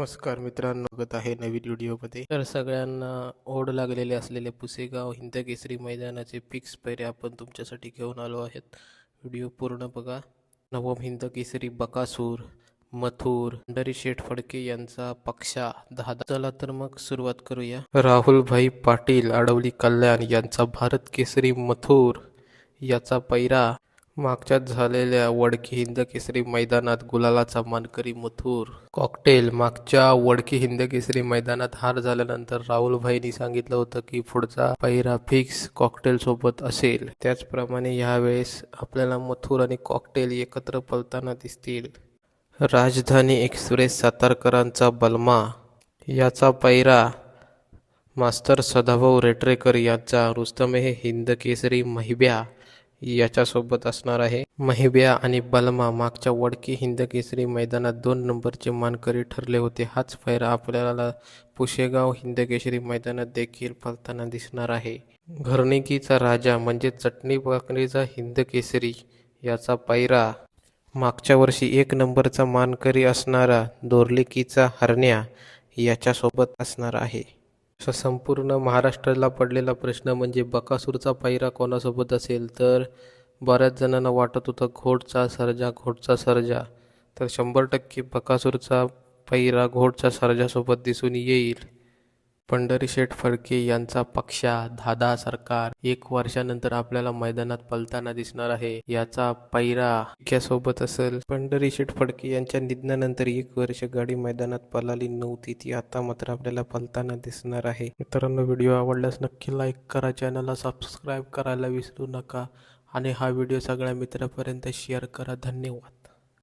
नमस्कार मित्रांनो बघत आहे नवीन व्हिडिओमध्ये. तर सगळ्यांना ओढ लागलेले असलेले पुसेगाव हिंदकेसरी मैदानाचे फिक्स पैरे आपण तुमच्यासाठी घेऊन आलो आहेत. व्हिडिओ पूर्ण बघा. नवम हिंदकेसरी बकासूर मथुर डरी शेठ फडके यांचा पक्षा दहा चला तर मग सुरुवात करूया. राहुलभाई पाटील अडवली कल्याण यांचा भारत केसरी मथुर याचा पैरा मागच्याच झालेल्या वडकी हिंद केसरी मैदानात गुलालाचा मानकरी मथुर. कॉकटेल मागच्या वडकी हिंद केसरी मैदानात हार झाल्यानंतर राहुलभाईंनी सांगितलं होतं की पुढचा पहिरा फिक्स कॉकटेल सोबत असेल. त्याचप्रमाणे यावेळेस आपल्याला मथुर आणि कॉकटेल एकत्र पळताना दिसतील. राजधानी एक्सप्रेस सातारकरांचा बलमा. याचा पैरा मास्तर सदाभाऊ रेटरेकर यांचा रुस्तमे हिंद केसरी महिब्या. याच्यासोबत असणार आहे. महिब्या आणि बलमा मागच्या वडकी हिंद केसरी मैदानात दोन नंबरचे मानकरी ठरले होते. हाच पैरा आपल्याला पुशेगाव हिंद केसरी मैदानात देखील फलताना दिसणार आहे. घरणिकीचा राजा म्हणजे चटणी भाकरीचा हिंद केसरी याचा पायरा. मागच्या वर्षी एक नंबरचा मानकरी असणारा दोरलिकीचा हरण्या याच्यासोबत असणार आहे. असा संपूर्ण महाराष्ट्राला पडलेला प्रश्न म्हणजे बकासूरचा पायरा कोणासोबत असेल? तर बऱ्याच जणांना वाटत होतं घोडचा सर्जा घोडचा सर्जा. तर शंभर टक्के बकासूरचा पैरा घोडच्या सर्जासोबत दिसून येईल. पंढरी शेठ फडके यांचा पक्षा दादा सरकार एक वर्षानंतर आपल्याला मैदानात पलताना दिसणार आहे. याचा पैरा सोबत असेल. पंढरी शेठ फडके यांच्या निधनानंतर एक वर्ष गाडी मैदानात पलाली नव्हती. ती आता मात्र आपल्याला पलताना दिसणार आहे. मित्रांनो व्हिडिओ आवडल्यास नक्की लाईक करा चॅनलला सबस्क्राईब करायला विसरू नका. आणि हा व्हिडिओ सगळ्या मित्रापर्यंत शेअर करा. धन्यवाद.